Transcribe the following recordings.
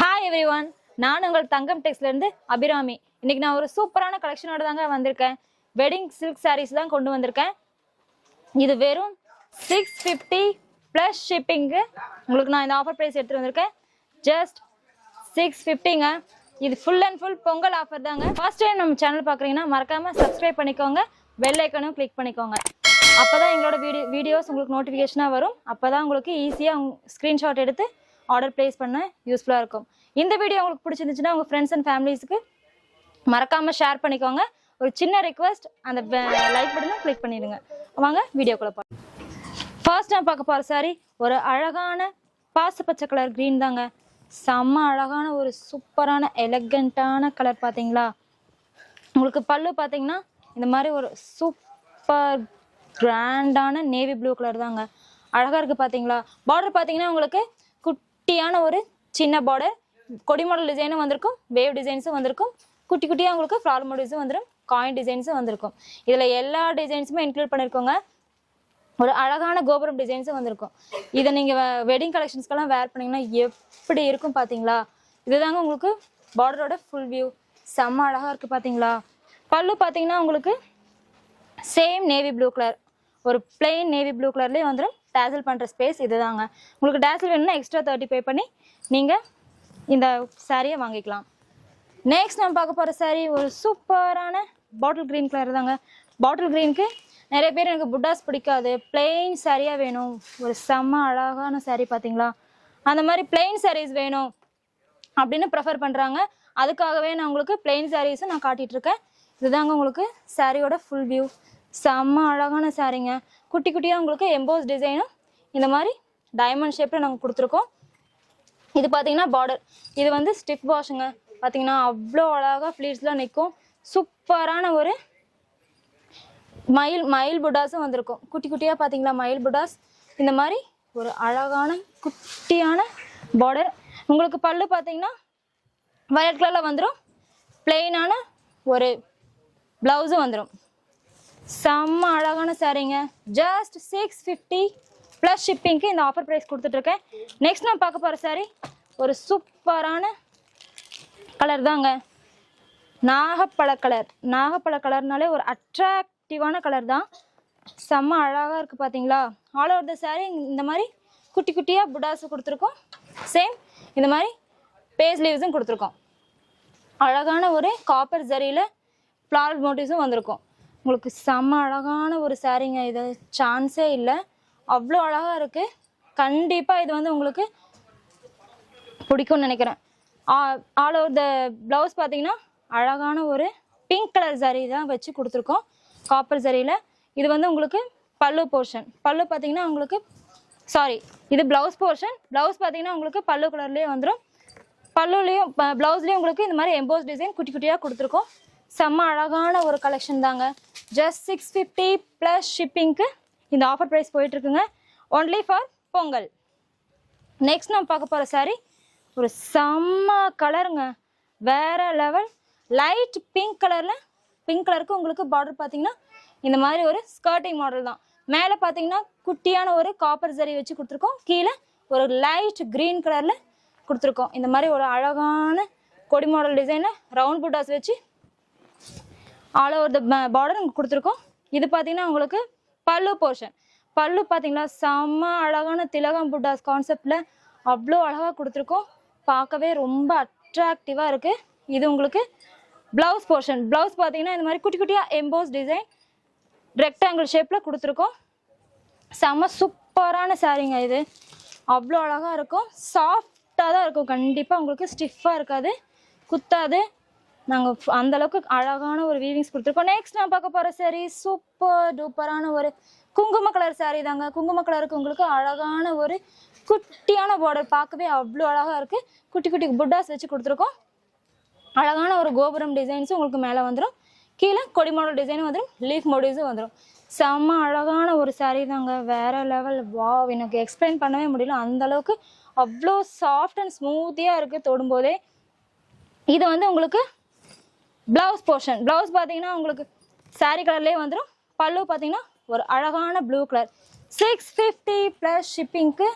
Hi every one நான் உங்கள் தங்கம் டெக்ஸ்லேருந்து அபிராமி. இன்னைக்கு நான் ஒரு சூப்பரான கலெக்ஷனோட தாங்க வந்திருக்கேன். வெட்டிங் சில்க் சாரீஸ் தான் கொண்டு வந்திருக்கேன். இது வெறும் சிக்ஸ் ஃபிஃப்டி ப்ளஸ் ஷிப்பிங்கு உங்களுக்கு நான் இந்த ஆஃபர் ப்ரைஸ் எடுத்துட்டு வந்திருக்கேன். ஜஸ்ட் சிக்ஸ் ஃபிஃப்டிங்க இது full and full Pongal offer தாங்க. ஃபர்ஸ்ட் டைம் நம்ம சேனல் பார்க்குறீங்கன்னா மறக்காமல் சப்ஸ்கிரைப் பண்ணிக்கோங்க. பெல் ஐக்கனும் கிளிக் பண்ணிக்கோங்க. அப்பதான் எங்களோட வீடியோ வீடியோஸ் உங்களுக்கு நோட்டிஃபிகேஷனாக வரும். அப்போ தான் உங்களுக்கு ஈஸியாக ஸ்க்ரீன்ஷாட் எடுத்து ஆர்டர் ப்ளேஸ் பண்ண யூஸ்ஃபுல்லாக இருக்கும். இந்த வீடியோ உங்களுக்கு பிடிச்சிருந்துச்சுன்னா உங்கள் ஃப்ரெண்ட்ஸ் அண்ட் ஃபேமிலிஸ்க்கு மறக்காமல் ஷேர் பண்ணிக்கோங்க. ஒரு சின்ன ரெக்வஸ்ட் அந்த லைக் பட்டனை கிளிக் பண்ணிடுங்க. வாங்க வீடியோக்குள்ளே போகலாம் ஃபர்ஸ்ட் நான் பார்க்க போகிற சாரி ஒரு அழகான பாச பச்சை கலர் க்ரீன் தாங்க. செம்ம அழகான ஒரு சூப்பரான எலகண்ட்டான கலர் பார்த்தீங்களா? உங்களுக்கு பல்லு பார்த்தீங்கன்னா இந்த மாதிரி ஒரு சூப்பர் கிராண்டான நேவி ப்ளூ கலர் தாங்க. அழகாக இருக்குது பார்த்தீங்களா? பார்டர் பார்த்தீங்கன்னா உங்களுக்கு குட்டியான ஒரு சின்ன பார்டர் கொடி மாடல் டிசைனும் வந்திருக்கும். வேவ் டிசைன்ஸும் வந்திருக்கும். குட்டி குட்டியாக உங்களுக்கு ஃப்ளார் மாடல்ஸும் வந்துடும் காயின் டிசைன்ஸும் வந்திருக்கும். இதில் எல்லா டிசைன்ஸுமே இன்க்ளூட் பண்ணியிருக்கோங்க ஒரு அழகான கோபுரம் டிசைன்ஸும் வந்திருக்கும். இதை நீங்கள் வெட்டிங் கலெக்ஷன்ஸ்க்கெல்லாம் வேர் பண்ணிங்கன்னா எப்படி இருக்கும் பார்த்தீங்களா இதுதாங்க உங்களுக்கு பார்டரோட ஃபுல் வியூ செம்ம அழகாக இருக்குது பார்த்தீங்களா பல்லு பார்த்தீங்கன்னா உங்களுக்கு சேம் நேவி ப்ளூ கலர் ஒரு பிளெயின் நேவி ப்ளூ கலர்லேயே வந்துடும் டேசல் பண்ணுற ஸ்பேஸ் இதுதாங்க. உங்களுக்கு டேசல் வேணும்னா எக்ஸ்ட்ரா தேர்ட்டி பே பண்ணி நீங்கள் இந்த சாரியை வாங்கிக்கலாம். நெக்ஸ்ட் நம்ம பார்க்க போகிற சாரீ ஒரு சூப்பரான பாட்டில் க்ரீன் கலர் தாங்க. பாட்டில் க்ரீனுக்கு நிறைய பேர் எனக்கு புட்டாஸ் பிடிக்காது. பிளெயின் சாரியாக வேணும். ஒரு செம்ம அழகான சாரீ பார்த்தீங்களா அந்த மாதிரி பிளெயின் சாரீஸ் வேணும் அப்படின்னு ப்ரிஃபர் பண்ணுறாங்க அதுக்காகவே நான் உங்களுக்கு பிளெயின் சாரீஸும் நான் காட்டிகிட்ருக்கேன் இதுதாங்க உங்களுக்கு சாரியோட ஃபுல் வியூ செம்ம அழகான சாரீங்க குட்டி குட்டியாக உங்களுக்கு எம்போஸ் டிசைனும் இந்த மாதிரி டைமண்ட் ஷேப்பில் நாங்கள் கொடுத்துருக்கோம். இது பார்த்தீங்கன்னா பார்டர் இது வந்து ஸ்டிஃப் வாஷுங்க பார்த்தீங்கன்னா அவ்வளோ அழகாக ஃப்ளீட்ஸ்லாம் நிற்கும் சூப்பரான ஒரு மயில் மயில் புட்டாஸும் வந்திருக்கும். குட்டி குட்டியாக பார்த்தீங்களா மயில் புட்டாஸ் இந்த மாதிரி ஒரு அழகான குட்டியான பார்டர் உங்களுக்கு பல்லு பார்த்தீங்கன்னா வயலட் கலரில் வந்துடும் பிளெயினான ஒரு ப்ளவுஸும் வந்துடும் செம்ம அழகான சாரீங்க ஜஸ்ட் சிக்ஸ் ஃபிஃப்டி ப்ளஸ் ஷிப்பிங்க்கு இந்த ஆஃபர் ப்ரைஸ் கொடுத்துட்ருக்கேன். நெக்ஸ்ட் நான் பார்க்க போகிற சாரீ ஒரு சூப்பரான கலர் தாங்க. நாகப்பழ கலர் நாகப்பழ கலர்னாலே ஒரு அட்ராக்டிவான கலர் தான். செம்ம அழகாக இருக்குது பார்த்தீங்களா ஆல் ஓவர் த சாரீ இந்த மாதிரி குட்டி குட்டியாக புடாஸு கொடுத்துருக்கோம். சேம் இந்த மாதிரி பேஸ் லீவ்ஸும் கொடுத்துருக்கோம். அழகான ஒரு காப்பர் ஜரியில் ஃப்ளாரல் மோட்டிவ்ஸும் வந்திருக்கும். உங்களுக்கு செம்ம அழகான ஒரு சாரீங்க இது சான்ஸே இல்லை. அவ்வளோ அழகாக இருக்குது கண்டிப்பாக இது வந்து உங்களுக்கு பிடிக்கும்னு நினைக்கிறேன். ஆல் ஓவர் த ப்ளவுஸ் பார்த்தீங்கன்னா அழகான ஒரு பிங்க் கலர் சரி தான் வச்சு கொடுத்துருக்கோம். காப்பர் சரியில் இது வந்து உங்களுக்கு பல்லு போர்ஷன் பல்லு பார்த்தீங்கன்னா உங்களுக்கு சாரி இது ப்ளவுஸ் போர்ஷன் ப்ளவுஸ் பார்த்தீங்கன்னா உங்களுக்கு பல்லு கலர்லேயே வந்துடும் பல்லுலேயும் ப்ளவுஸ்லேயும் உங்களுக்கு இந்த மாதிரி எம்போஸ் டிசைன் குட்டி குட்டியாக கொடுத்துருக்கோம். செம்ம அழகான ஒரு கலெக்ஷன் தாங்க. ஜஸ்ட் சிக்ஸ் ஃபிஃப்டி ப்ளஸ் ஷிப்பிங்க்கு இந்த offer price போயிட்டுருக்குங்க. Only for Pongal. Next நம்ம பார்க்க போகிற saree ஒரு செம்ம கலருங்க வேற லெவல் லைட் பிங்க் கலரில் பிங்க் கலருக்கு உங்களுக்கு பார்டர் பார்த்தீங்கன்னா இந்த மாதிரி ஒரு ஸ்கர்ட்டிங் மாடல் தான். மேலே பார்த்தீங்கன்னா குட்டியான ஒரு காப்பர் ஜரி வச்சு கொடுத்துருக்கோம். கீழே ஒரு லைட் க்ரீன் கலரில் கொடுத்துருக்கோம். இந்த மாதிரி ஒரு அழகான கொடி மாடல் டிசைனில் ரவுண்ட் புட்டாஸ் வச்சு ஆல் ஓவர் த பார்டர் உங்களுக்கு கொடுத்துருக்கோம். இது பார்த்தீங்கன்னா உங்களுக்கு பல்லு போர்ஷன் பல்லு பார்த்தீங்கன்னா செம்ம அழகான திலகம் புட்டாஸ் கான்செப்டில் அவ்வளோ அழகாக கொடுத்துருக்கோம். பார்க்கவே ரொம்ப அட்ராக்டிவாக இருக்குது இது உங்களுக்கு ப்ளவுஸ் போர்ஷன் ப்ளவுஸ் பார்த்தீங்கன்னா இந்த மாதிரி குட்டி குட்டியாக எம்போஸ் டிசைன் ரெக்டாங்கிள் ஷேப்பில் கொடுத்துருக்கோம். செம்ம சூப்பரான சாரீங்க இது. அவ்வளோ அழகாக இருக்கும். சாஃப்டாக தான் இருக்கும். கண்டிப்பாக உங்களுக்கு ஸ்டிஃபாக இருக்காது. குத்தாது. நாங்கள் அந்தளவுக்கு அழகான ஒரு வீவிங்ஸ் கொடுத்துருக்கோம். நெக்ஸ்ட் நான் பார்க்க போகிற saree சூப்பர் டூப்பரான ஒரு குங்கும கலர் saree தாங்க. குங்கும கலருக்கு உங்களுக்கு அழகான ஒரு குட்டியான பார்டர் பார்க்கவே அவ்வளோ அழகாக இருக்குது குட்டி குட்டி புட்டாஸ் வச்சு கொடுத்துருக்கோம். அழகான ஒரு கோபுரம் டிசைன்ஸும் உங்களுக்கு மேலே வந்துடும் கீழே கொடி மாடல் டிசைனும் வந்துடும் லீஃப் மோடிவ்ஸும் வந்துடும் செம்ம அழகான ஒரு சாரீ தாங்க. வேற லெவல் வாவ் எனக்கு எக்ஸ்பிளைன் பண்ணவே முடியல. அந்த அளவுக்கு அவ்வளோ சாஃப்ட் அண்ட் ஸ்மூத்தியாக இருக்குது தொடும்போதே. இது வந்து உங்களுக்கு ப்ளவுஸ் போர்ஷன் ப்ளவுஸ் பார்த்தீங்கன்னா உங்களுக்கு saree கலர்லேயே வந்துடும் பல்லு பார்த்தீங்கன்னா ஒரு அழகான blue colour six fifty plus ஷிப்பிங்க்கு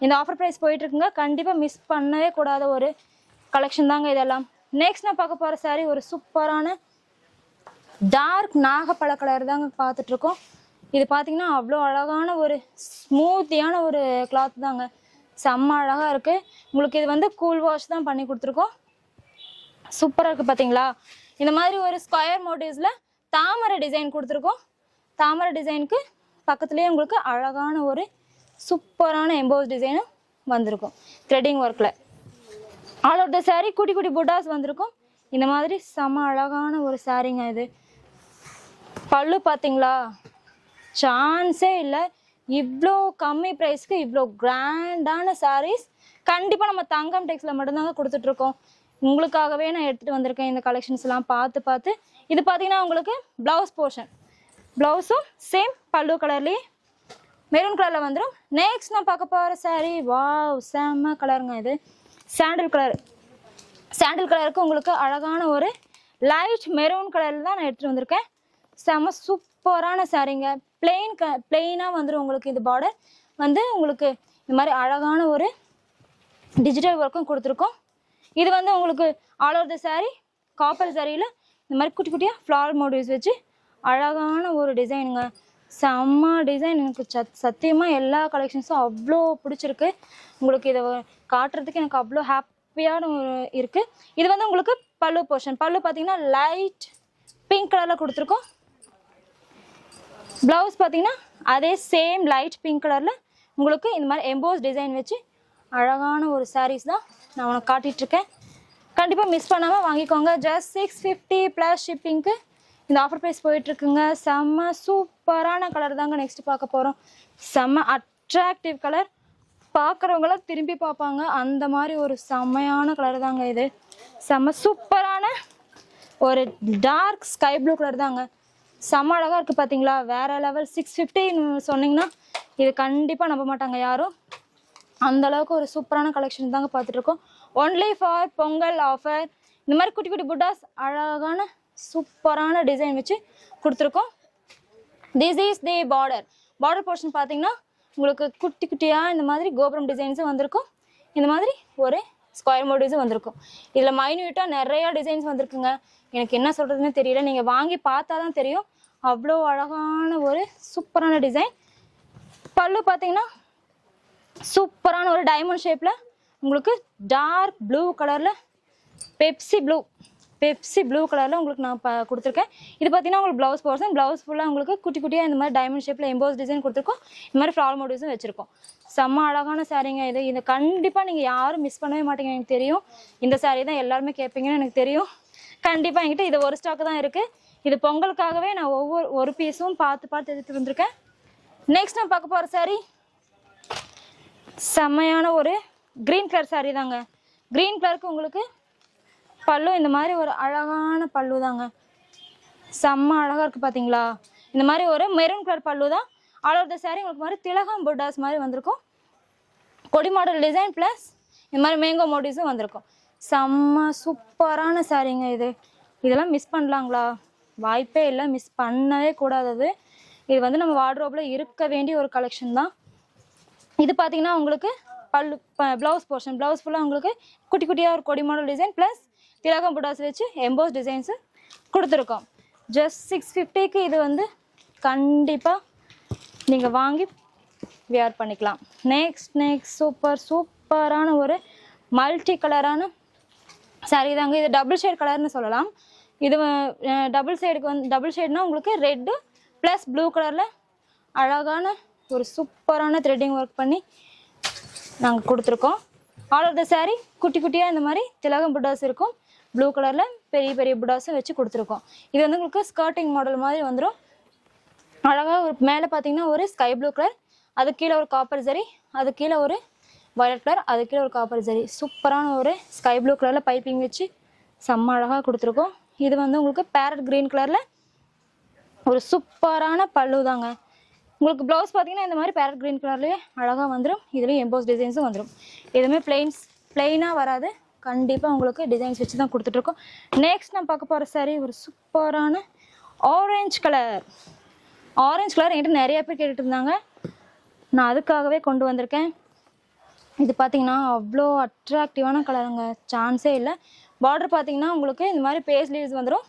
இந்த ஆஃபர் ப்ரைஸ் போயிட்டுருக்குங்க. கண்டிப்பாக மிஸ் பண்ணவே கூடாத ஒரு கலெக்ஷன் தாங்க இதெல்லாம். நெக்ஸ்ட் நான் பார்க்க போகிற saree ஒரு சூப்பரான டார்க் நாகப்பழ கலர் தாங்க பார்த்துட்ருக்கோம் இது பார்த்தீங்கன்னா அவ்வளோ அழகான ஒரு ஸ்மூத்தியான ஒரு கிளாத் தாங்க. செம்ம அழகாக இருக்குது உங்களுக்கு இது வந்து கூல் வாஷ் தான் பண்ணி கொடுத்துருக்கோம். சூப்பராக இருக்குது பார்த்தீங்களா இந்த மாதிரி ஒரு ஸ்கொயர் மோட்டிவ்ஸில் தாமரை டிசைன் கொடுத்துருக்கோம். தாமரை டிசைனுக்கு பக்கத்துலேயே உங்களுக்கு அழகான ஒரு சூப்பரான எம்போஸ் டிசைனும் வந்திருக்கும். த்ரெட்டிங் ஒர்க்கில் ஆல் ஆஃப் த சாரீ குட்டி குட்டி புட்டாஸ் வந்திருக்கும். இந்த மாதிரி செம அழகான ஒரு சாரீங்க இது. பல்லு பார்த்தீங்களா? சான்ஸே இல்லை. இவ்வளோ கம்மி ப்ரைஸ்க்கு இவ்வளோ கிராண்டான சாரீஸ் கண்டிப்பாக நம்ம தங்கம் டெக்ஸில் மட்டும்தாங்க கொடுத்துட்ருக்கோம் உங்களுக்காகவே நான் எடுத்துகிட்டு வந்திருக்கேன் இந்த கலெக்ஷன்ஸ் எல்லாம் பார்த்து பார்த்து. இது பார்த்தீங்கன்னா உங்களுக்கு ப்ளவுஸ் போர்ஷன் ப்ளவுஸும் சேம் பல்லு கலர்லேயே மெரூன் கலரில் வந்துடும் நெக்ஸ்ட் நான் பார்க்க போகிற saree வாவ் செம்ம கலருங்க இது. சாண்டில் கலர் சாண்டில் கலருக்கு உங்களுக்கு அழகான ஒரு லைட் மெரூன் கலரில் தான் நான் எடுத்துகிட்டு வந்திருக்கேன். செம்ம சூப்பரான சாரீங்க பிளெயின் க பிளெயினாக வந்துடும் உங்களுக்கு இது பார்டர் வந்து உங்களுக்கு இந்த மாதிரி அழகான ஒரு டிஜிட்டல் ஒர்க்கும் கொடுத்துருக்கோம். இது வந்து உங்களுக்கு all over the sari copper சாரியில் இந்த மாதிரி குட்டி குட்டியாக ஃப்ளார் மோடிஸ் வச்சு அழகான ஒரு டிசைனுங்க செம்ம டிசைன் எனக்கு சத் சத்தியமாக எல்லா கலெக்ஷன்ஸும் அவ்வளோ பிடிச்சிருக்கு. உங்களுக்கு இதை காட்டுறதுக்கு எனக்கு அவ்வளோ ஹாப்பியான ஒரு இருக்குது இது வந்து உங்களுக்கு பல்லு போர்ஷன் பல்லு பார்த்தீங்கன்னா லைட் பிங்க் கலரில் கொடுத்துருக்கோம். ப்ளவுஸ் பார்த்தீங்கன்னா அதே சேம் லைட் பிங்க் கலரில் உங்களுக்கு இந்த மாதிரி எம்போஸ் டிசைன் வச்சு அழகான ஒரு சாரீஸ் தான் நான் உனக்கு காட்டிகிட்ருக்கேன். கண்டிப்பாக மிஸ் பண்ணாமல் வாங்கிக்கோங்க. ஜஸ்ட் சிக்ஸ் ஃபிஃப்டி ப்ளஸ் ஷிப்பிங்க்கு இந்த ஆஃபர் ப்ரைஸ் போயிட்டுருக்குங்க. செம்ம சூப்பரான கலர் தாங்க நெக்ஸ்ட் பார்க்க போகிறோம் செம்ம அட்ராக்டிவ் கலர் பார்க்குறவங்களாம் திரும்பி பார்ப்பாங்க. அந்த மாதிரி ஒரு செம்மையான கலர் தாங்க இது. செம்ம சூப்பரான ஒரு டார்க் ஸ்கை ப்ளூ கலர் தாங்க. செம்ம அழகாக இருக்குது பார்த்தீங்களா வேறு லெவல் சிக்ஸ் ஃபிஃப்டின்னு சொன்னிங்கன்னா இது கண்டிப்பாக நம்ப மாட்டாங்க யாரும். அந்த அளவுக்கு ஒரு சூப்பரான கலெக்ஷன் தாங்க பார்த்துட்டு இருக்கோம் ஒன்லி ஃபார் பொங்கல் ஆஃபர் இந்த மாதிரி குட்டி குட்டி புட்டாஸ் அழகான சூப்பரான டிசைன் வச்சு கொடுத்துருக்கோம். This is the border border portion பார்த்தீங்கன்னா உங்களுக்கு குட்டி குட்டியாக இந்த மாதிரி கோபுரம் டிசைன்ஸும் வந்திருக்கும். இந்த மாதிரி ஒரு ஸ்கொயர் மோடிஸும் வந்திருக்கும். இதில் மைன்யூட்டாக நிறையா டிசைன்ஸ் வந்திருக்குங்க. எனக்கு என்ன சொல்கிறதுன்னு தெரியல. நீங்கள் வாங்கி பார்த்தா தான் தெரியும். அவ்வளோ அழகான ஒரு சூப்பரான டிசைன் பல்லு பார்த்தீங்கன்னா சூப்பரான ஒரு டைமண்ட் ஷேப்பில் உங்களுக்கு டார்க் ப்ளூ கலரில் பெப்சி ப்ளூ பெப்சி ப்ளூ கலரில் உங்களுக்கு நான் ப கொடுத்துருக்கேன். இது பார்த்தீங்கன்னா உங்களுக்கு ப்ளவுஸ் போர்ஷன் ப்ளவுஸ் ஃபுல்லாக உங்களுக்கு குட்டி குட்டியாக இந்த மாதிரி டைமண்ட் ஷேப்பில் எம்போஸ் டிசைன் கொடுத்துருக்கோம். இந்த மாதிரி ஃப்ளார் மோடிஸும் வச்சுருக்கோம். செம்ம அழகான சாரீங்க இது. இதை கண்டிப்பாக நீங்கள் யாரும் மிஸ் பண்ணவே மாட்டீங்க எனக்கு தெரியும். இந்த சாரீ தான் எல்லாருமே கேட்பீங்கன்னு எனக்கு தெரியும். கண்டிப்பாக என்கிட்ட இது ஒரு ஸ்டாக் தான் இருக்குது இது பொங்கலுக்காகவே நான் ஒவ்வொரு ஒரு பீஸும் பார்த்து பார்த்து எடுத்துகிட்டு வந்திருக்கேன். நெக்ஸ்ட் நான் பார்க்க போகிற சாரீ செம்மையான ஒரு க்ரீன் கலர் சாரீ தாங்க. க்ரீன் கலருக்கு உங்களுக்கு பல்லு இந்த மாதிரி ஒரு அழகான பல்லு தாங்க. செம்ம அழகாக இருக்குது பார்த்தீங்களா இந்த மாதிரி ஒரு மெரூன் கலர் பல்லு தான். ஆல் ஓவர் த saree உங்களுக்கு மாதிரி திலகம் புட்டாஸ் மாதிரி வந்திருக்கும். கொடி மாடல் டிசைன் ப்ளஸ் இந்த மாதிரி மேங்கோ மோட்டிவ்ஸும் வந்திருக்கும். செம்ம சூப்பரான சாரீங்க இது. இதெல்லாம் மிஸ் பண்ணலாங்களா? வாய்ப்பே இல்லை. மிஸ் பண்ணவே கூடாதது இது வந்து நம்ம வார்ட்ரோப்பில் இருக்க வேண்டிய ஒரு கலெக்ஷன் தான். இது பார்த்தீங்கன்னா உங்களுக்கு பல்லு ப்ளவுஸ் போர்ஷன் ப்ளவுஸ் ஃபுல்லாக உங்களுக்கு குட்டி குட்டியாக ஒரு கொடி மாடல் டிசைன் ப்ளஸ் திலகம் புட்டாஸ் வச்சு எம்போஸ் டிசைன்ஸு கொடுத்துருக்கோம். ஜஸ்ட் சிக்ஸ் ஃபிஃப்டிக்கு இது வந்து கண்டிப்பாக நீங்கள் வாங்கி வியர் பண்ணிக்கலாம். நெக்ஸ்ட் நெக்ஸ்ட் சூப்பர் சூப்பரான ஒரு மல்டி கலரான சாரி தாங்க. இது டபுள் ஷேட் கலர்னு சொல்லலாம். இது டபுள் ஷேடுக்கு வந்து டபுள் ஷேட்னா உங்களுக்கு ரெட்டு ப்ளஸ் ப்ளூ கலரில் அழகான ஒரு சூப்பரான த்ரெட்டிங் ஒர்க் பண்ணி நாங்கள் கொடுத்துருக்கோம். ஆல் ஆஃப் த சாரீ குட்டி குட்டியாக இந்த மாதிரி திலகம் புட்டாஸ் இருக்கும். ப்ளூ கலரில் பெரிய பெரிய புட்டாஸும் வச்சு கொடுத்துருக்கோம். இது வந்து உங்களுக்கு ஸ்கர்ட்டிங் மாடல் மாதிரி வந்துடும் அழகாக ஒரு மேலே பார்த்தீங்கன்னா ஒரு ஸ்கை ப்ளூ கலர் அது கீழே ஒரு காப்பர் ஜரி அது கீழே ஒரு வயலட் கலர் அது கீழே ஒரு காப்பர் ஜரி சூப்பரான ஒரு ஸ்கை ப்ளூ கலரில் பைப்பிங் வச்சு செம்ம அழகாக கொடுத்துருக்கோம். இது வந்து உங்களுக்கு பேரட் க்ரீன் கலரில் ஒரு சூப்பரான பல்லு தாங்க. உங்களுக்கு ப்ளவுஸ் பார்த்தீங்கன்னா இந்த மாதிரி பேரட் க்ரீன் கலர்லேயே அழகாக வந்துடும் இதுலேயும் எம்போஸ் டிசைன்ஸும் வந்துடும் எதுவுமே பிளெயின்ஸ் பிளெயினாக வராது. கண்டிப்பாக உங்களுக்கு டிசைன்ஸ் வச்சு தான் கொடுத்துட்ருக்கோம். நெக்ஸ்ட் நான் பார்க்க போகிற சாரீ ஒரு சூப்பரான ஆரஞ்சு கலர் ஆரஞ்சு கலர் என்கிட்ட நிறைய பேர் கேட்டுட்டு இருந்தாங்க. நான் அதுக்காகவே கொண்டு வந்திருக்கேன். இது பார்த்தீங்கன்னா அவ்வளோ அட்ராக்டிவான கலருங்க சான்ஸே இல்லை. பார்டர் பார்த்தீங்கன்னா உங்களுக்கு இந்த மாதிரி பேஸ் லீவ்ஸ் வந்துடும்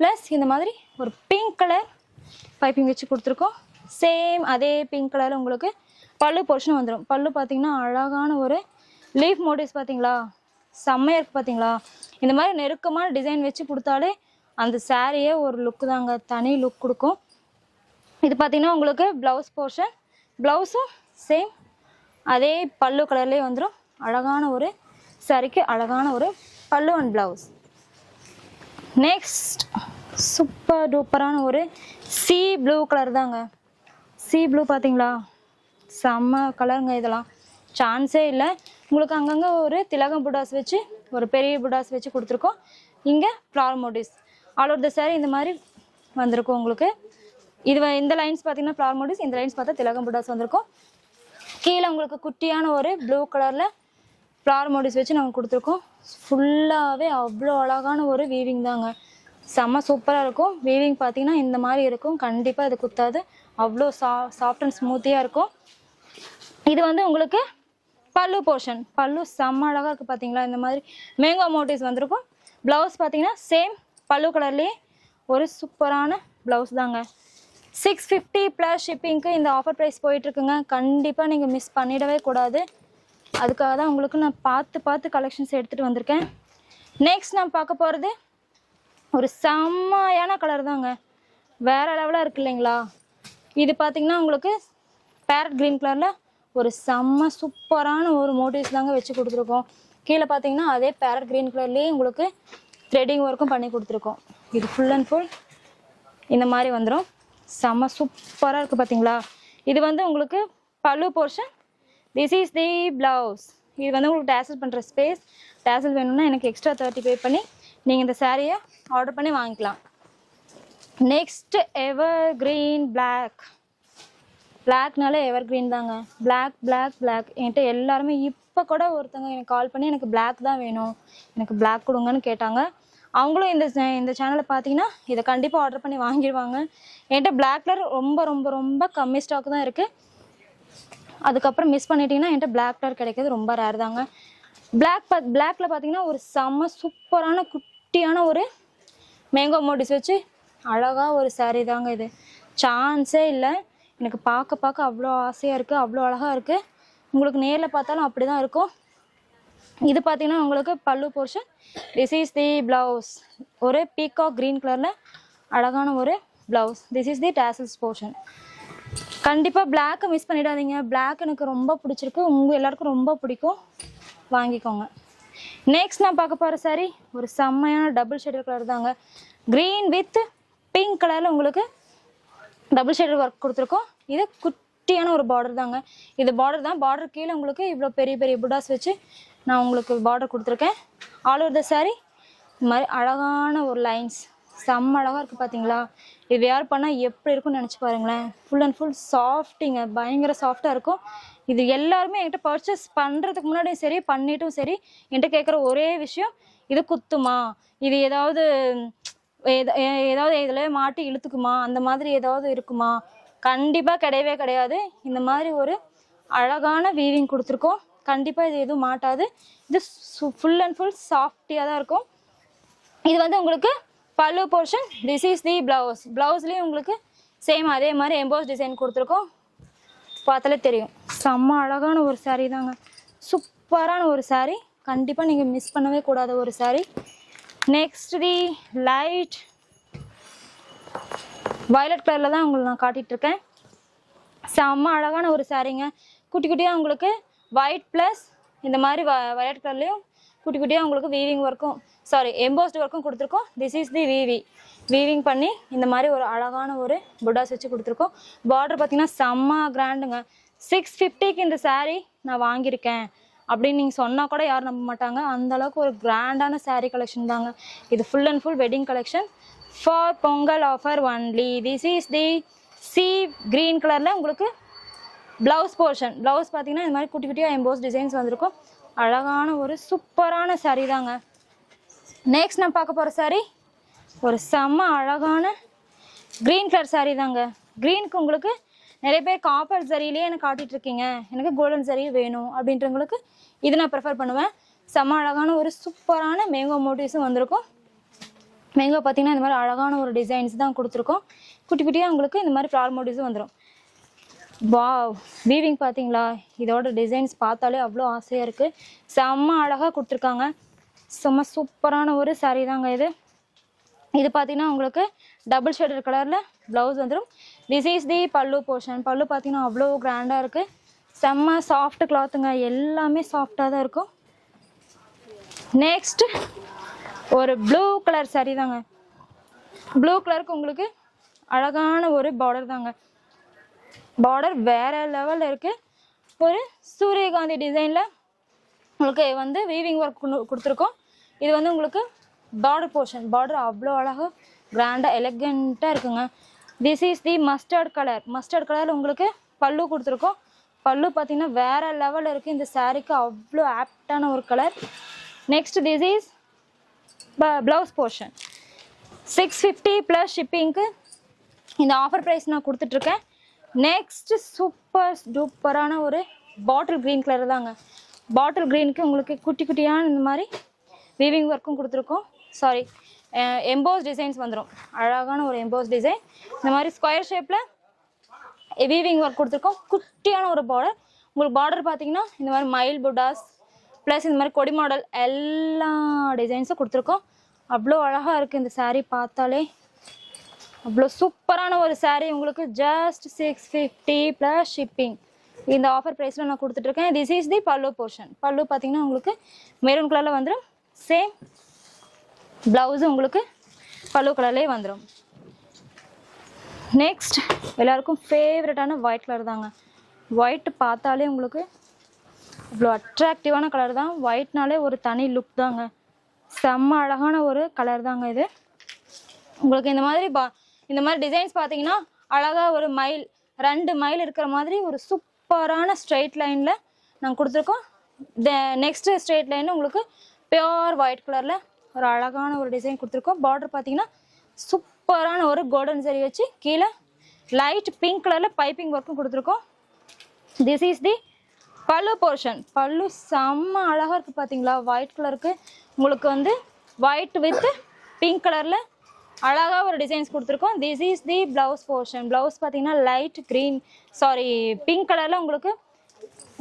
ப்ளஸ் இந்த மாதிரி ஒரு பிங்க் கலர் பைப்பிங் வச்சு கொடுத்துருக்கோம். சேம் அதே பிங்க் கலர் உங்களுக்கு பல்லு போர்ஷன் வந்துடும் பல்லு பார்த்தீங்கன்னா அழகான ஒரு லீஃப் மோட்டிவ்ஸ் பார்த்தீங்களா செம்மையாக இருக்குது பார்த்தீங்களா இந்த மாதிரி நெருக்கமான டிசைன் வச்சு கொடுத்தாலே அந்த சாரியே ஒரு லுக்கு தாங்க தனி லுக் கொடுக்கும். இது பார்த்தீங்கன்னா உங்களுக்கு ப்ளவுஸ் போர்ஷன் ப்ளவுஸும் சேம் அதே பல்லு கலர்லேயே வந்துடும் அழகான ஒரு சாரிக்கு அழகான ஒரு பல்லு அண்ட் ப்ளவுஸ் நெக்ஸ்ட் சூப்பர் டூப்பரான ஒரு சி ப்ளூ கலர் தாங்க. சி ப்ளூ பார்த்தீங்களா செம்ம கலருங்க இதெல்லாம். சான்ஸே இல்லை. உங்களுக்கு அங்கங்கே ஒரு திலகம் புடாஸ் வச்சு ஒரு பெரிய புடாஸ் வச்சு கொடுத்துருக்கோம். இங்கே floral motifs all over the sari இந்த மாதிரி வந்திருக்கும் உங்களுக்கு. இது இந்த லைன்ஸ் பார்த்தீங்கன்னா ஃப்ளார் மோடிஸ் இந்த லைன்ஸ் பார்த்தா திலகம் புடாஸ் வந்திருக்கும். கீழே உங்களுக்கு குட்டியான ஒரு ப்ளூ கலரில் ஃப்ளார் மோடிஸ் வச்சு நாங்கள் கொடுத்துருக்கோம். ஃபுல்லாகவே அவ்வளோ அழகான ஒரு வீவிங் தாங்க. செம்ம சூப்பராக இருக்கும். வீவிங் பார்த்தீங்கன்னா இந்த மாதிரி இருக்கும். கண்டிப்பாக இது குத்தாது. அவ்வளோ சா சாஃப்ட் அண்ட் ஸ்மூத்தியாக இருக்கும். இது வந்து உங்களுக்கு பல்லு போர்ஷன் பல்லு செம்ம அழகாக இருக்குது பார்த்தீங்களா இந்த மாதிரி மேங்கோ மோட்டிவ்ஸ் வந்திருக்கும். ப்ளவுஸ் பார்த்தீங்கன்னா சேம் பல்லு கலர்லேயே ஒரு சூப்பரான ப்ளவுஸ் தாங்க. சிக்ஸ் ஃபிஃப்டி ப்ளஸ் ஷிப்பிங்க்கு இந்த ஆஃபர் ப்ரைஸ் போயிட்டுருக்குங்க. கண்டிப்பாக நீங்கள் மிஸ் பண்ணிடவே கூடாது. அதுக்காக தான் உங்களுக்கு நான் பார்த்து பார்த்து கலெக்ஷன்ஸ் எடுத்துகிட்டு வந்திருக்கேன். நெக்ஸ்ட் நான் பார்க்க போகிறது ஒரு செம்மையான கலர் தாங்க. வேற லெவலாக இருக்கு இல்லைங்களா? இது பார்த்தீங்கன்னா உங்களுக்கு பேரட் க்ரீன் கலரில் ஒரு செம்ம சூப்பரான ஒரு மோட்டிவ்ஸ் தாங்க வச்சு கொடுத்துருக்கோம். கீழே பார்த்தீங்கன்னா அதே பேரட் க்ரீன் கலர்லேயே உங்களுக்கு த்ரெட்டிங் ஒர்க்கும் பண்ணி கொடுத்துருக்கோம். இது ஃபுல் அண்ட் ஃபுல் இந்த மாதிரி வந்துடும் செம்ம சூப்பராக இருக்குது பார்த்தீங்களா இது வந்து உங்களுக்கு பல்லு portion this is the blouse இது வந்து உங்களுக்கு டேசல் பண்ணுற ஸ்பேஸ் டேசல் வேணும்னா எனக்கு எக்ஸ்ட்ரா தேர்ட்டி பே பண்ணி நீங்கள் இந்த சாரியை ஆர்டர் பண்ணி வாங்கிக்கலாம். நெக்ஸ்ட் எவர் கிரீன் பிளாக் பிளாக்னால எவர் கிரீன் தாங்க. பிளாக் பிளாக் பிளாக் என்கிட்ட எல்லாருமே இப்போ கூட ஒருத்தங்க எனக்கு கால் பண்ணி எனக்கு பிளாக் தான் வேணும். எனக்கு பிளாக் கொடுங்கன்னு கேட்டாங்க. அவங்களும் இந்த சே- இந்த சேனலை பார்த்தீங்கன்னா இதை கண்டிப்பாக ஆர்டர் பண்ணி வாங்கிடுவாங்க. என்கிட்ட பிளாக் கலர் ரொம்ப ரொம்ப ரொம்ப கம்மி ஸ்டாக் தான் இருக்குது அதுக்கப்புறம் மிஸ் பண்ணிட்டீங்கன்னா என்கிட்ட பிளாக் கலர் கிடைக்கிறது ரொம்ப ரேர் தாங்க. பிளாக் பா பிளாக்ல பார்த்தீங்கன்னா ஒரு செம்ம சூப்பரான குட்டியான ஒரு மேங்கோ மோட்டிஸ் வச்சு அழகாக ஒரு சாரீ தாங்க இது. சான்ஸே இல்லை. எனக்கு பார்க்க பார்க்க அவ்வளோ ஆசையாக இருக்குது அவ்வளோ அழகாக இருக்குது உங்களுக்கு நேரில் பார்த்தாலும் அப்படி தான் இருக்கும். இது பார்த்தீங்கன்னா உங்களுக்கு பல்லு portion this is the blouse ஒரு பீகாக் க்ரீன் கலரில் அழகான ஒரு blouse this is the tassels portion கண்டிப்பாக பிளாக்கை மிஸ் பண்ணிடாதீங்க. பிளாக் எனக்கு ரொம்ப பிடிச்சிருக்கு. உங்கள் எல்லாருக்கும் ரொம்ப பிடிக்கும். வாங்கிக்கோங்க. நெக்ஸ்ட் நான் பார்க்க போகிற சாரி ஒரு செம்மையான டபுள் ஷேடர் கலர் தாங்க. க்ரீன் வித் பிங்க் கலரில் உங்களுக்கு டபுள் ஷேடர் ஒர்க் கொடுத்துருக்கோம். இது குட்டியான ஒரு பார்டர் தாங்க. இது பார்டர் தான். பார்டர் கீழே உங்களுக்கு இவ்வளோ பெரிய பெரிய புட்டாஸ் வச்சு நான் உங்களுக்கு பார்டர் கொடுத்துருக்கேன். All over the saree. இந்த மாதிரி அழகான ஒரு லைன்ஸ் செம்ம அழகாக இருக்குது பார்த்தீங்களா இது வேர் பண்ணால் எப்படி இருக்கும்னு நினச்சி பாருங்களேன். ஃபுல் அண்ட் ஃபுல் சாஃப்டிங்க பயங்கர சாஃப்டாக இருக்கும். இது எல்லாருமே என்கிட்ட பர்ச்சேஸ் பண்ணுறதுக்கு முன்னாடியும் சரி பண்ணிட்டும் சரி என்கிட்ட கேட்குற ஒரே விஷயம் இது குத்துமா? இது ஏதாவது ஏதாவது இதில் மாட்டி இழுத்துக்குமா? அந்த மாதிரி ஏதாவது இருக்குமா? கண்டிப்பாக கிடையவே கிடையாது. இந்த மாதிரி ஒரு அழகான வீவிங் கொடுத்துருக்கோம். கண்டிப்பாக இது எதுவும் மாட்டாது. இது ஃபுல் அண்ட் ஃபுல் சாஃப்டியாக தான் இருக்கும். இது வந்து உங்களுக்கு பல்லு portion this is the blouse பிளவுஸ்லேயும் உங்களுக்கு சேம் அதே மாதிரி எம்போஸ் டிசைன் கொடுத்துருக்கோம். பார்த்தாலே தெரியும். செம்ம அழகான ஒரு சாரீ தாங்க. சூப்பரான ஒரு சாரீ கண்டிப்பாக நீங்கள் மிஸ் பண்ணவே கூடாத ஒரு sari next the light violet கலரில் தான் உங்களுக்கு நான் காட்டிகிட்ருக்கேன் இருக்கேன் செம்ம அழகான ஒரு சாரீங்க குட்டி குட்டியாக உங்களுக்கு ஒயிட் ப்ளஸ் இந்த மாதிரி வ வயலட் கலர்லேயும் குட்டி குட்டியாக உங்களுக்கு வீவிங் ஒர்க்கும் சாரி எம்போஸ்ட் ஒர்க்கும் கொடுத்துருக்கோம். திஸ் இஸ் தி வீவி வீவிங் பண்ணி இந்த மாதிரி ஒரு அழகான ஒரு புட்டாஸ் வச்சு கொடுத்துருக்கோம். பார்டர் பார்த்தீங்கன்னா செம்ம கிராண்டுங்க சிக்ஸ் ஃபிஃப்டிக்கு இந்த சாரீ நான் வாங்கியிருக்கேன். அப்படின்னு நீங்கள் சொன்னால் கூட யாரும் நம்ப மாட்டாங்க. அந்த அளவுக்கு ஒரு கிராண்டான சாரீ கலெக்ஷன் தாங்க. இது full and full wedding collection for Pongal offer only this is the sea green கலரில் உங்களுக்கு ப்ளவுஸ் போர்ஷன் ப்ளவுஸ் பார்த்தீங்கன்னா இந்த மாதிரி குட்டி குட்டியாக எம்போஸ் டிசைன்ஸ் வந்திருக்கும். அழகான ஒரு சூப்பரான சாரீ தாங்க. நெக்ஸ்ட் நான் பார்க்க போகிற சாரீ ஒரு செம்ம அழகான க்ரீன் கலர் சாரீ தாங்க. க்ரீனுக்கு உங்களுக்கு நிறைய பேர் காப்பர் சரியிலேயே எனக்கு காட்டிட்டு இருக்கீங்க எனக்கு கோல்டன் சரி வேணும் அப்படின்றவங்களுக்கு இது நான் ப்ரிஃபர் பண்ணுவேன். செம்ம அழகான ஒரு சூப்பரான மேங்கோ மோட்டிவ்ஸும் வந்திருக்கும். மேங்கோ பார்த்தீங்கன்னா இந்த மாதிரி அழகான ஒரு டிசைன்ஸ் தான் கொடுத்துருக்கோம். குட்டி குட்டியாக உங்களுக்கு இந்த மாதிரி ஃப்ளார் மோட்டிவ்ஸும் வந்துடும் வாவ் வீவிங் பார்த்தீங்களா? இதோட டிசைன்ஸ் பார்த்தாலே அவ்வளோ ஆசையாக இருக்குது செம்ம அழகாக கொடுத்துருக்காங்க. செம்ம சூப்பரான ஒரு saree தாங்க இது. இது பார்த்தீங்கன்னா உங்களுக்கு டபுள் ஷெட்டர் கலரில் ப்ளவுஸ் வந்துடும் திஸ் இஸ் தி பல்லு போர்ஷன் பல்லு பார்த்தீங்கன்னா அவ்வளோ கிராண்டாக இருக்குது செம்ம சாஃப்ட் கிளாத்துங்க எல்லாமே சாஃப்டாக தான் இருக்கும். நெக்ஸ்ட் ஒரு ப்ளூ கலர் சரி தாங்க. ப்ளூ கலருக்கு உங்களுக்கு அழகான ஒரு பார்டர் தாங்க. பார்டர் வேறு லெவலில் இருக்குது ஒரு சூரியகாந்தி டிசைனில் உங்களுக்கு வந்து வீவிங் ஒர்க் கொடுத்துருக்கோம். இது வந்து உங்களுக்கு பார்டர் போர்ஷன் பார்டர் அவ்வளோ அழகாக கிராண்டாக எலகண்ட்டாக இருக்குங்க. This is the mustard colour mustard colour உங்களுக்கு பல்லு கொடுத்துருக்கோம். பல்லு பார்த்தீங்கன்னா வேற லெவலில் இருக்குது இந்த சாரீக்கு அவ்வளோ ஆப்டான ஒரு colour next this is blouse portion six fifty plus ஷிப்பிங்க்கு இந்த ஆஃபர் ப்ரைஸ் நான் கொடுத்துட்ருக்கேன். நெக்ஸ்ட் சூப்பர் டூப்பரான ஒரு பாட்டில் க்ரீன் கலர் தாங்க. பாட்டில் க்ரீனுக்கு உங்களுக்கு குட்டி குட்டியான இந்த மாதிரி வீவிங் ஒர்க்கும் கொடுத்துருக்கோம். சாரி எம்போஸ் டிசைன்ஸ் வந்துடும் அழகான ஒரு எம்போஸ் டிசைன் இந்த மாதிரி ஸ்கொயர் ஷேப்பில் வீவிங் ஒர்க் கொடுத்துருக்கோம். குட்டியான ஒரு பார்டர் உங்களுக்கு பார்டர் பார்த்தீங்கன்னா இந்த மாதிரி மயில் புட்டாஸ் ப்ளஸ் இந்த மாதிரி கொடி மாடல் எல்லா டிசைன்ஸும் கொடுத்துருக்கோம். அவ்வளோ அழகாக இருக்குது இந்த சாரீ பார்த்தாலே. அவ்வளோ சூப்பரான ஒரு சாரீ உங்களுக்கு just six fifty plus shipping இந்த ஆஃபர் ப்ரைஸில் நான் கொடுத்துட்ருக்கேன் திஸ் இஸ் தி பல்லு போர்ஷன் பல்லு பார்த்தீங்கன்னா உங்களுக்கு மெரூன் கலரில் வந்துடும் சேம் ப்ளவுஸும் உங்களுக்கு பல்லு கலர்லேயே வந்துடும் நெக்ஸ்ட் எல்லாருக்கும் ஃபேவரட்டான ஒயிட் கலர் தாங்க. ஒயிட் பார்த்தாலே உங்களுக்கு இவ்வளோ அட்ராக்டிவான கலர் தான். ஒயிட்னாலே ஒரு தனி லுக் தாங்க. செம்ம அழகான ஒரு கலர் தாங்க இது. உங்களுக்கு இந்த மாதிரி பா இந்த மாதிரி டிசைன்ஸ் பார்த்தீங்கன்னா அழகாக ஒரு மைல் ரெண்டு மைல் இருக்கிற மாதிரி ஒரு சூப்பரான ஸ்ட்ரெயிட் லைனில் நாங்கள் கொடுத்துருக்கோம். நெக்ஸ்ட்டு ஸ்ட்ரெயிட் லைன் உங்களுக்கு பியோர் ஒயிட் கலரில் ஒரு அழகான ஒரு டிசைன் கொடுத்துருக்கோம். பார்டர் பார்த்தீங்கன்னா சூப்பரான ஒரு கோல்டன் சரி வச்சு கீழே லைட் பிங்க் கலரில் பைப்பிங் ஒர்க்கும் கொடுத்துருக்கோம். திஸ் இஸ் தி பல்லு போர்ஷன் பல்லு செம்ம அழகாக இருக்குது பார்த்தீங்களா ஒயிட் கலருக்கு உங்களுக்கு வந்து ஒயிட் வித் பிங்க் கலரில் அழகாக ஒரு டிசைன்ஸ் கொடுத்துருக்கோம். This is the blouse portion blouse பார்த்தீங்கன்னா லைட் க்ரீன் சாரி பிங்க் கலரில் உங்களுக்கு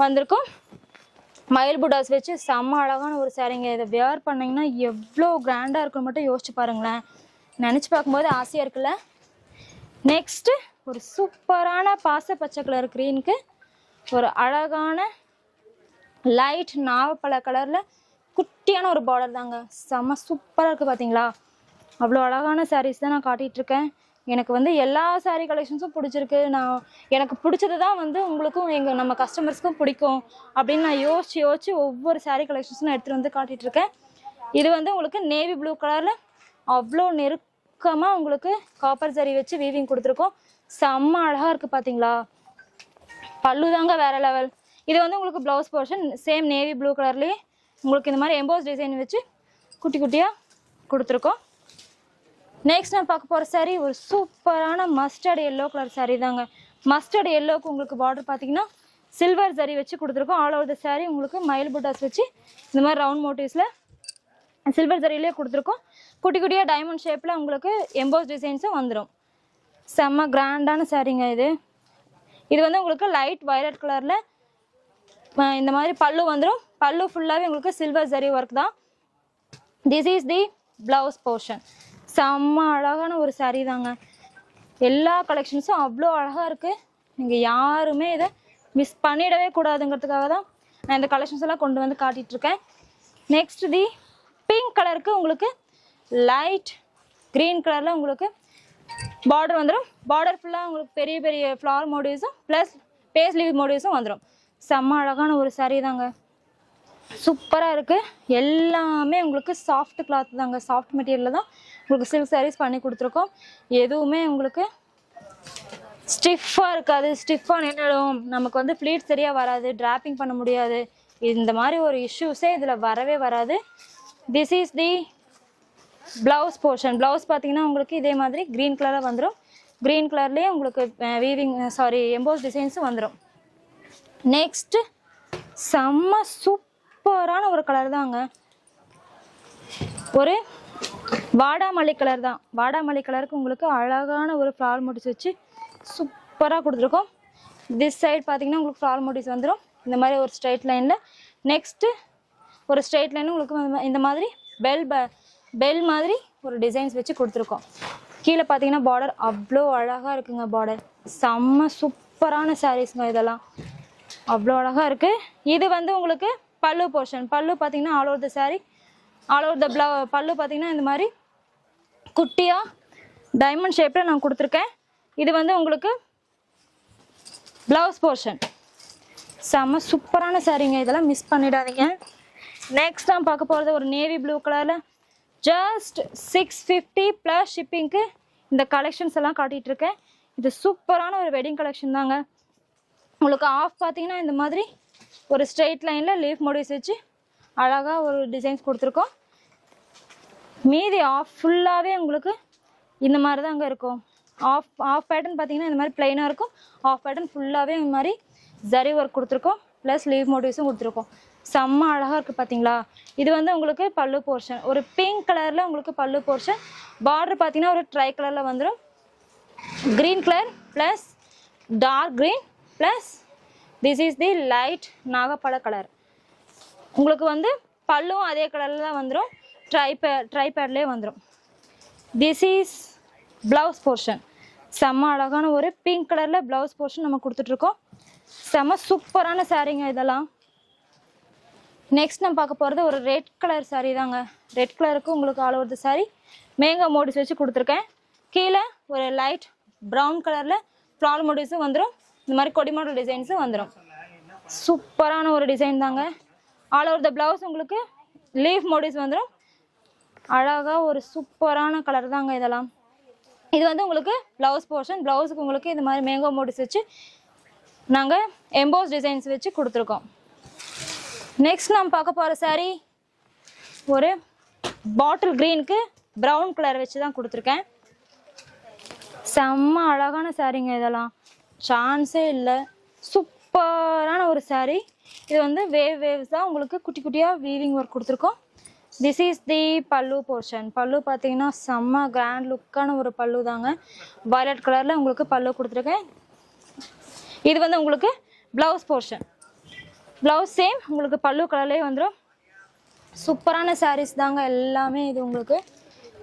வந்திருக்கும். மயில் புட்டாஸ் வச்சு செம்ம அழகான ஒரு சேரீங்க இதை வியர் பண்ணிங்கன்னா எவ்வளோ கிராண்டாக இருக்குன்னு மட்டும் யோசிச்சு பாருங்களேன். நினச்சி பார்க்கும்போது ஆசையாக இருக்குல்ல? நெக்ஸ்ட்டு ஒரு சூப்பரான பாச பச்சை கலர் க்ரீனுக்கு ஒரு அழகான லைட் நாவப்பழ கலரில் குட்டியான ஒரு பார்டர் தாங்க. செம்ம சூப்பராக இருக்குது பார்த்தீங்களா அவ்வளோ அழகான சாரீஸ் தான் நான் காட்டிகிட்ருக்கேன் எனக்கு வந்து எல்லா சாரீ கலெக்ஷன்ஸும் பிடிச்சிருக்கு. நான் எனக்கு பிடிச்சது தான் வந்து உங்களுக்கும் எங்கள் நம்ம கஸ்டமர்ஸ்க்கும் பிடிக்கும் அப்படின்னு நான் யோசிச்சு யோசிச்சு ஒவ்வொரு சாரீ கலெக்ஷன்ஸும் நான் எடுத்துகிட்டு வந்து காட்டிகிட்டு இருக்கேன். இது வந்து உங்களுக்கு நேவி ப்ளூ கலரில் அவ்வளோ நெருக்கமாக உங்களுக்கு காப்பர் சரி வச்சு வீவிங் கொடுத்துருக்கோம். செம்ம அழகாக இருக்குது பார்த்தீங்களா பல்லு தாங்க வேறு லெவல் இது வந்து உங்களுக்கு blouse portion same navy blue கலர்லேயே உங்களுக்கு இந்த மாதிரி எம்போஸ் டிசைன் வச்சு குட்டி குட்டியாக கொடுத்துருக்கோம். நெக்ஸ்ட் நான் பார்க்க போகிற சாரீ ஒரு சூப்பரான மஸ்டர்ட் எல்லோ கலர் சாரீ தாங்க. மஸ்டர்ட் எல்லோக்கு உங்களுக்கு பார்டர் பார்த்தீங்கன்னா சில்வர் ஜரி வச்சு கொடுத்துருக்கோம். ஆல் ஓவர் த சாரீ உங்களுக்கு மயில் புட்டாஸ் வச்சு இந்த மாதிரி ரவுண்ட் மோட்டிவ்ஸில் சில்வர் ஜரியிலே கொடுத்துருக்கோம். குட்டி குட்டியாக டைமண்ட் ஷேப்பில் உங்களுக்கு எம்போஸ் டிசைன்ஸும் வந்துடும் செம்ம கிராண்டான சாரீங்க இது. இது வந்து உங்களுக்கு லைட் வயலட் கலரில் இந்த மாதிரி பல்லு வந்துடும் பல்லு ஃபுல்லாகவே உங்களுக்கு சில்வர் ஜரி ஒர்க் தான். This is the blouse portion செம்ம அழகான ஒரு சாரீ தாங்க. எல்லா கலெக்ஷன்ஸும் அவ்வளோ அழகாக இருக்குது நீங்கள் யாருமே இதை மிஸ் பண்ணிடவே கூடாதுங்கிறதுக்காக தான் நான் இந்த கலெக்ஷன்ஸ் எல்லாம் கொண்டு வந்து காட்டிகிட்ருக்கேன் நெக்ஸ்ட் தி பிங்க் கலருக்கு உங்களுக்கு லைட் க்ரீன் கலரில் உங்களுக்கு பார்டர் வந்துடும் பார்டர் ஃபுல்லாக உங்களுக்கு பெரிய பெரிய ஃப்ளவர் மோடிவ்ஸும் ப்ளஸ் பேஸ்லீவ் மோடிவ்ஸும் வந்துடும் செம்ம அழகான ஒரு சாரீ தாங்க. சூப்பராக இருக்குது எல்லாமே உங்களுக்கு சாஃப்ட் கிளாத் தாங்க. சாஃப்ட் மெட்டீரியலில் தான் உங்களுக்கு சில்க் சாரீஸ் பண்ணி கொடுத்துருக்கோம். எதுவுமே உங்களுக்கு ஸ்டிஃபாக இருக்காது. ஸ்டிஃபாக நின்றுடும் நமக்கு வந்து ஃப்ளீட் சரியாக வராது. ட்ராப்பிங் பண்ண முடியாது. இந்த மாதிரி ஒரு இஷ்யூஸே இதில் வரவே வராது. This is the blouse portion blouse பார்த்தீங்கன்னா உங்களுக்கு இதே மாதிரி க்ரீன் கலராக வந்துடும் க்ரீன் கலர்லேயே உங்களுக்கு வீவிங் சாரி எம்போஸ் டிசைன்ஸும் வந்துடும் நெக்ஸ்ட்டு செம்ம சூப்பரான ஒரு கலர் தாங்க. ஒரு வாடாமல்லி கலர் தான். வாடாமல்லி கலருக்கு உங்களுக்கு அழகான ஒரு ஃப்ளார் மோட்டிஸ் வச்சு சூப்பராக கொடுத்துருக்கோம். திஸ் சைடு பார்த்தீங்கன்னா உங்களுக்கு ஃப்ளார் மோட்டிஸ் வந்துடும் இந்த மாதிரி ஒரு ஸ்ட்ரைட் லைனில் நெக்ஸ்ட்டு ஒரு ஸ்ட்ரைட் லைன் உங்களுக்கு வந்து இந்த மாதிரி பெல் ப பெல் மாதிரி ஒரு டிசைன்ஸ் வச்சு கொடுத்துருக்கோம். கீழே பார்த்தீங்கன்னா பார்டர் அவ்வளோ அழகாக இருக்குங்க பார்டர் செம்ம சூப்பரான சாரீஸ்ங்க இதெல்லாம். அவ்வளோ அழகாக இருக்குது இது வந்து உங்களுக்கு பல்லு போர்ஷன் பல்லு பார்த்தீங்கன்னா all over the saree all over the blouse பல்லு பார்த்தீங்கன்னா இந்த மாதிரி குட்டியாக டைமண்ட் ஷேப்பில் நான் கொடுத்துருக்கேன். இது வந்து உங்களுக்கு ப்ளவுஸ் போர்ஷன் செம்ம சூப்பரான சாரீங்க இதெல்லாம் மிஸ் பண்ணிடாதீங்க. நெக்ஸ்ட் நான் பார்க்க போகிறது ஒரு நேவி ப்ளூ கலரில் ஜஸ்ட் சிக்ஸ் ஃபிஃப்டி ப்ளஸ் ஷிப்பிங்க்கு இந்த கலெக்ஷன்ஸ் எல்லாம் காட்டிகிட்டு இருக்கேன். இது சூப்பரான ஒரு வெட்டிங் கலெக்ஷன் தாங்க. உங்களுக்கு ஆஃப் பார்த்தீங்கன்னா இந்த மாதிரி ஒரு ஸ்ட்ரெயிட் லைனில் லீஃப் மோடிஸ் வச்சு அழகாக ஒரு டிசைன்ஸ் கொடுத்துருக்கோம். மீதி ஆஃப் ஃபுல்லாகவே உங்களுக்கு இந்த மாதிரி தாங்க இருக்கும். ஆஃப் ஆஃப் பேட்டர்ன் பார்த்தீங்கன்னா இந்த மாதிரி பிளைனாக இருக்கும். ஆஃப் பேட்டர்ன் ஃபுல்லாகவே இந்த மாதிரி ஜரி ஒர்க் கொடுத்துருக்கோம். ப்ளஸ் லீவ் மோட்டிவ்ஸும் கொடுத்துருக்கோம். செம்ம அழகாக இருக்குது பார்த்தீங்களா இது வந்து உங்களுக்கு பல்லு போர்ஷன் ஒரு பிங்க் கலரில் உங்களுக்கு பல்லு போர்ஷன் பார்டர் பார்த்தீங்கன்னா ஒரு ட்ரை கலரில் வந்துடும் green colour plus dark green plus this is the light நாகப்பழ colour உங்களுக்கு வந்து பல்லும் அதே கலரில் தான் வந்துடும் ட்ரை ட்ரைபேட்லேயே ட்ரை பேட்லேயே வந்துடும் திஸ் இஸ் ப்ளவுஸ் போர்ஷன் செம்ம அழகான ஒரு பிங்க் கலரில் ப்ளவுஸ் போர்ஷன் நம்ம கொடுத்துட்ருக்கோம் செம்ம சூப்பரான சாரீங்க இதெல்லாம். நெக்ஸ்ட் நம்ம பார்க்க போகிறது ஒரு ரெட் கலர் சாரீ தாங்க. ரெட் கலருக்கு உங்களுக்கு all over the mango motifs வச்சு கொடுத்துருக்கேன். கீழே ஒரு லைட் ப்ரௌன் கலரில் ஃப்ளால் மோடிஸும் வந்துடும் இந்த மாதிரி கொடிமாடல் டிசைன்ஸும் வந்துடும் சூப்பரான ஒரு டிசைன் தாங்க. ஆல் ஓவர் த ப்ளவுஸ் உங்களுக்கு லீஃப் மோடிஸ் வந்துடும் அழகாக ஒரு சூப்பரான கலர் தாங்க இதெல்லாம். இது வந்து உங்களுக்கு ப்ளவுஸ் போர்ஷன் ப்ளவுஸுக்கு உங்களுக்கு இந்த மாதிரி மேங்கோ மோடிஸ் வச்சு நாங்கள் எம்போஸ் டிசைன்ஸ் வச்சு கொடுத்துருக்கோம். நெக்ஸ்ட் நம்ம பார்க்க போகிற சாரீ ஒரு பாட்டில் க்ரீனுக்கு ப்ரௌன் கலர் வச்சு தான் கொடுத்துருக்கேன். செம்ம அழகான சாரீங்க இதெல்லாம். சான்ஸே இல்லை. சூப்பரான ஒரு சாரீ இது வந்து வேவ் வேவ்ஸ் தான் உங்களுக்கு குட்டி குட்டியாக வீவிங் ஒர்க் கொடுத்துருக்கோம். திஸ் இஸ் தி பல்லு போர்ஷன் பல்லு பார்த்தீங்கன்னா செம்ம கிராண்ட் லுக்கான ஒரு பல்லு தாங்க. வயலட் கலரில் உங்களுக்கு பல்லு கொடுத்துருக்கேன். இது வந்து உங்களுக்கு ப்ளவுஸ் போர்ஷன் ப்ளவுஸ் சேம் உங்களுக்கு பல்லு கலர்லேயே வந்துடும் சூப்பரான சாரீஸ் தாங்க எல்லாமே இது உங்களுக்கு.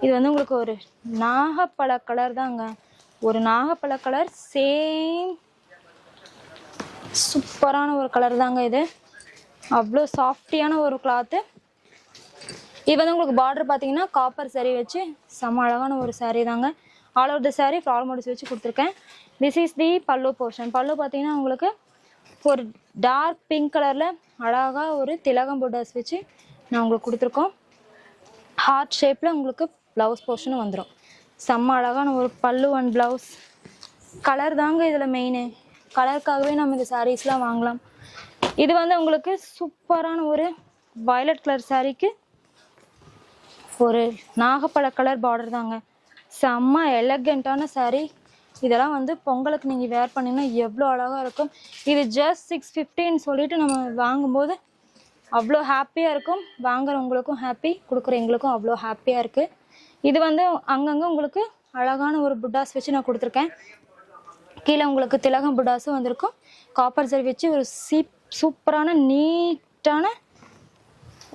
இது வந்து உங்களுக்கு ஒரு நாகப்பழ கலர் தாங்க. ஒரு நாகப்பழ கலர் சேம் சூப்பரான ஒரு கலர் தாங்க இது. அவ்வளோ சாஃப்டியான ஒரு கிளாத்து இது வந்து உங்களுக்கு பார்டர் பார்த்தீங்கன்னா காப்பர் saree வச்சு செம்ம அழகான ஒரு saree தாங்க. All over the saree floral models வச்சு கொடுத்துருக்கேன். திஸ் இஸ் தி பல்லு போர்ஷன் பல்லு பார்த்தீங்கன்னா உங்களுக்கு ஒரு டார்க் பிங்க் கலரில் அழகாக ஒரு திலகம் புட்டாஸ் வச்சு நான் உங்களுக்கு கொடுத்துருக்கோம். ஹார்ட் ஷேப்பில் உங்களுக்கு ப்ளவுஸ் போர்ஷனும் வந்துடும் செம்ம அழகான ஒரு பல்லு அண்ட் ப்ளவுஸ் கலர் தாங்க இதில் மெயினு கலருக்காகவே நம்ம இந்த சாரீஸ்லாம் வாங்கலாம். இது வந்து உங்களுக்கு சூப்பரான ஒரு வயலட் கலர் சாரீக்கு ஒரு நாகப்பழ கலர் பார்டர் தாங்க. செம்ம எலகண்ட்டான saree. இதெல்லாம் வந்து பொங்கலுக்கு நீங்கள் வேர் பண்ணிங்கன்னா எவ்வளோ அழகாக இருக்கும். இது ஜஸ்ட் சிக்ஸ் ஃபிஃப்டின்னு சொல்லிட்டு நம்ம வாங்கும்போது அவ்வளோ ஹாப்பியாக இருக்கும். வாங்குறவங்களுக்கும் ஹாப்பி கொடுக்குற எங்களுக்கும் அவ்வளோ ஹாப்பியாக இருக்குது இது வந்து அங்கங்கே உங்களுக்கு அழகான ஒரு புட்டாஸ் வச்சு நான் கொடுத்துருக்கேன். கீழே உங்களுக்கு திலகம் புட்டாஸும் வந்திருக்கும். காப்பர் சரி வச்சு ஒரு சீப் சூப்பரான நீட்டான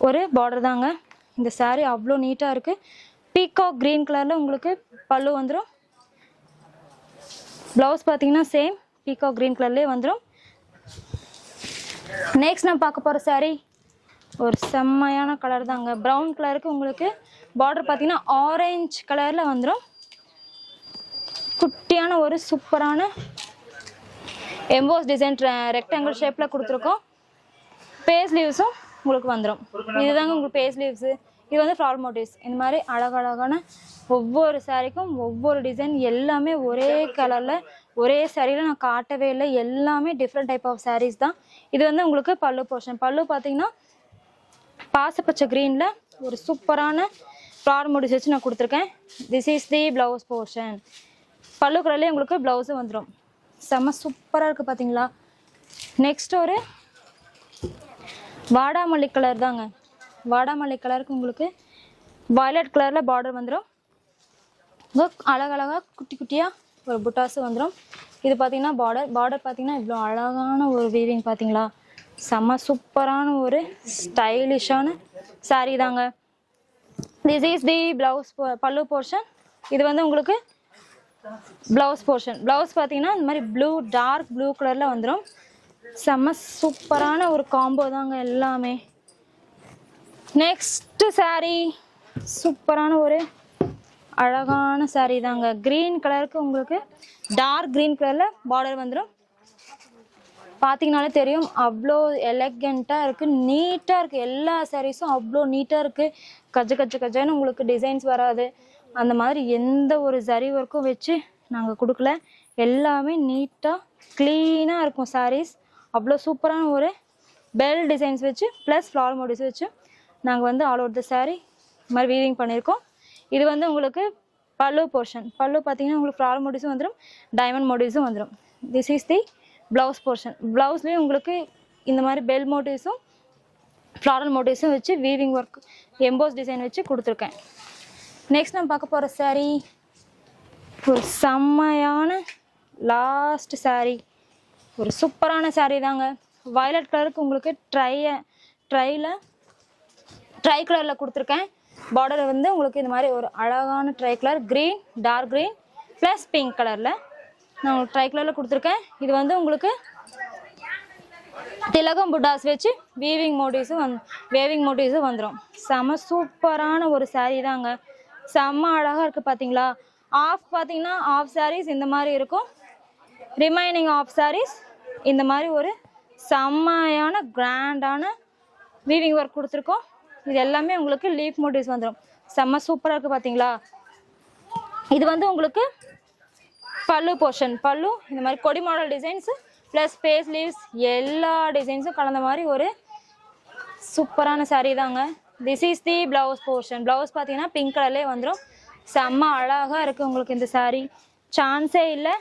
ஒரு பார்டர் தாங்க. இந்த சாரீ அவ்வளோ நீட்டாக இருக்குது பீகாக் க்ரீன் கலரில் உங்களுக்கு பல்லு வந்துடும் ப்ளவுஸ் பார்த்தீங்கன்னா சேம் பீகாக் க்ரீன் கலர்லேயே வந்துடும் நெக்ஸ்ட் நான் பார்க்க போகிற சாரீ ஒரு செம்மையான கலர் தாங்க. ப்ரௌன் கலருக்கு உங்களுக்கு பார்டர் பார்த்தீங்கன்னா ஆரஞ்சு கலரில் வந்துடும் குட்டியான ஒரு சூப்பரான எம்போஸ் டிசைன் ரெக்டாங்கிள் ஷேப்பில் கொடுத்துருக்கோம். பேஸ் லீவ்ஸும் உங்களுக்கு வந்துடும் இதுதாங்க உங்களுக்கு பேஸ் லீவ்ஸு இது வந்து ஃப்ளார் மோட்டிவ்ஸ் இந்த மாதிரி அழகழகான ஒவ்வொரு சாரீக்கும் ஒவ்வொரு டிசைன் எல்லாமே ஒரே கலரில் ஒரே சாரியில் நான் காட்டவே இல்லை. எல்லாமே டிஃப்ரெண்ட் டைப் ஆஃப் sarees தான். இது வந்து உங்களுக்கு பல்லு போர்ஷன் பல்லு பார்த்தீங்கன்னா பாசப்பச்சை க்ரீனில் ஒரு சூப்பரான ஃப்ளார் மோட்டிவ்ஸ் வச்சு நான் கொடுத்துருக்கேன். This is the blouse portion பல்லு கலர்லேயே உங்களுக்கு ப்ளவுஸும் வந்துடும் செம்ம சூப்பராக இருக்குது பார்த்தீங்களா நெக்ஸ்ட் ஒரு வாடாமல்லி கலர் தாங்க. வாடாமல்லி கலருக்கு உங்களுக்கு வயலட் கலரில் பார்டர் வந்துடும் அழகழகாக குட்டி குட்டியாக ஒரு புட்டாஸு வந்துடும் இது பார்த்தீங்கன்னா பார்டர் பார்டர் பார்த்தீங்கன்னா இவ்வளோ அழகான ஒரு வீவிங் பார்த்தீங்களா செம்ம சூப்பரான ஒரு ஸ்டைலிஷான சாரீ தாங்க. திஸ் இஸ் தி ப்ளவுஸ் பல்லு போர்ஷன் இது வந்து உங்களுக்கு ப்ளவுஸ் போர்ஷன் ப்ளவுஸ் பார்த்தீங்கன்னா இந்த மாதிரி ப்ளூ டார்க் ப்ளூ கலரில் வந்துடும் செம்ம சூப்பரான ஒரு காம்போ தாங்க எல்லாமே. நெக்ஸ்ட் சாரீ சூப்பரான ஒரு அழகான சாரீ தாங்க. க்ரீன் கலருக்கு உங்களுக்கு டார்க் க்ரீன் கலரில் பார்டர் வந்துடும் பார்த்தீங்கனாலே தெரியும் அவ்வளோ எலகண்ட்டாக இருக்குது நீட்டாக இருக்குது எல்லா சாரீஸும் அவ்வளோ நீட்டாக இருக்குது கஜ கஜ கஜன்னு உங்களுக்கு டிசைன்ஸ் வராது. அந்த மாதிரி எந்த ஒரு சரி ஒர்க்கும் வச்சு நாங்கள் கொடுக்கல. எல்லாமே நீட்டாக க்ளீனாக இருக்கும் சாரீஸ் அவ்வளோ சூப்பரான ஒரு பெல் டிசைன்ஸ் வச்சு ப்ளஸ் ஃப்ளார் மோடிஸ் வச்சு நாங்கள் வந்து ஆல் ஓவர் த saree இந்த மாதிரி வீவிங் பண்ணியிருக்கோம். இது வந்து உங்களுக்கு பல்லு போர்ஷன் பல்லு பார்த்தீங்கன்னா உங்களுக்கு ஃப்ளார் மோடிஸும் வந்துடும் டைமண்ட் மோடிஸும் வந்துடும் this is the blouse portion ப்ளவுஸ்லேயும் உங்களுக்கு இந்த மாதிரி பெல் மோட்டிவ்ஸும் ஃப்ளாரல் மோட்டிவ்ஸும் வச்சு வீவிங் ஒர்க் எம்போஸ் டிசைன் வச்சு கொடுத்துருக்கேன். நெக்ஸ்ட் நம்ம பார்க்க போகிற சாரீ ஒரு செம்மையான லாஸ்ட் சாரீ ஒரு சூப்பரான சாரீ தாங்க. வயலட் கலருக்கு உங்களுக்கு ட்ரைய ட்ரையில் ட்ரை கலரில் கொடுத்துருக்கேன். பார்டர் வந்து உங்களுக்கு இந்த மாதிரி ஒரு அழகான tri colour green dark green plus pink கலரில் நான் உங்களுக்கு ட்ரை கலரில் கொடுத்துருக்கேன். இது வந்து உங்களுக்கு திலகம் புட்டாஸ் வச்சு வீவிங் மோட்டிவ்ஸும் வந் வேவிங் மோட்டிவ்ஸும் வந்துடும் செம சூப்பரான ஒரு சாரீ தாங்க. செம்ம அழகாக இருக்குது பார்த்தீங்களா ஆஃப் பார்த்தீங்கன்னா ஆஃப் சாரீஸ் இந்த மாதிரி இருக்கும். ரிமைனிங் ஆஃப் சாரீஸ் இந்த மாதிரி ஒரு செம்மையான கிராண்டான வீவிங் ஒர்க் கொடுத்துருக்கோம். இது எல்லாமே உங்களுக்கு லீஃப் மோட்டிவ்ஸ் வந்துடும் செம்ம சூப்பராக இருக்குது பார்த்தீங்களா இது வந்து உங்களுக்கு பல்லு போர்ஷன் பல்லு இந்த மாதிரி கொடி model designs plus face leaves எல்லா டிசைன்ஸும் கலந்த மாதிரி ஒரு சூப்பரான சாரீ தாங்க. This is the blouse portion blouse பார்த்தீங்கன்னா பிங்க் கலர்லேயே வந்துடும் செம்ம அழகாக இருக்குது உங்களுக்கு இந்த சாரீ சான்ஸே இல்லை.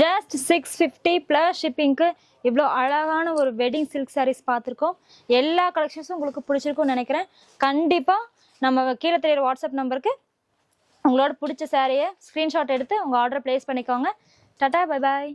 ஜஸ்ட் சிக்ஸ் ஃபிஃப்டி ப்ளஸ் ஷிப்பிங்க்கு இவ்வளோ அழகான ஒரு வெட்டிங் சில்க் சாரீஸ் பார்த்துருக்கோம். எல்லா கலெக்ஷன்ஸும் உங்களுக்கு பிடிச்சிருக்கும்னு நினைக்கிறேன். கண்டிப்பாக நம்ம கீழே தெரியுற வாட்ஸ்அப் நம்பருக்கு உங்களோட பிடிச்ச சாரியை ஸ்க்ரீன்ஷாட் எடுத்து உங்கள் ஆர்டர் ப்ளேஸ் பண்ணிக்கோங்க. Tata bye bye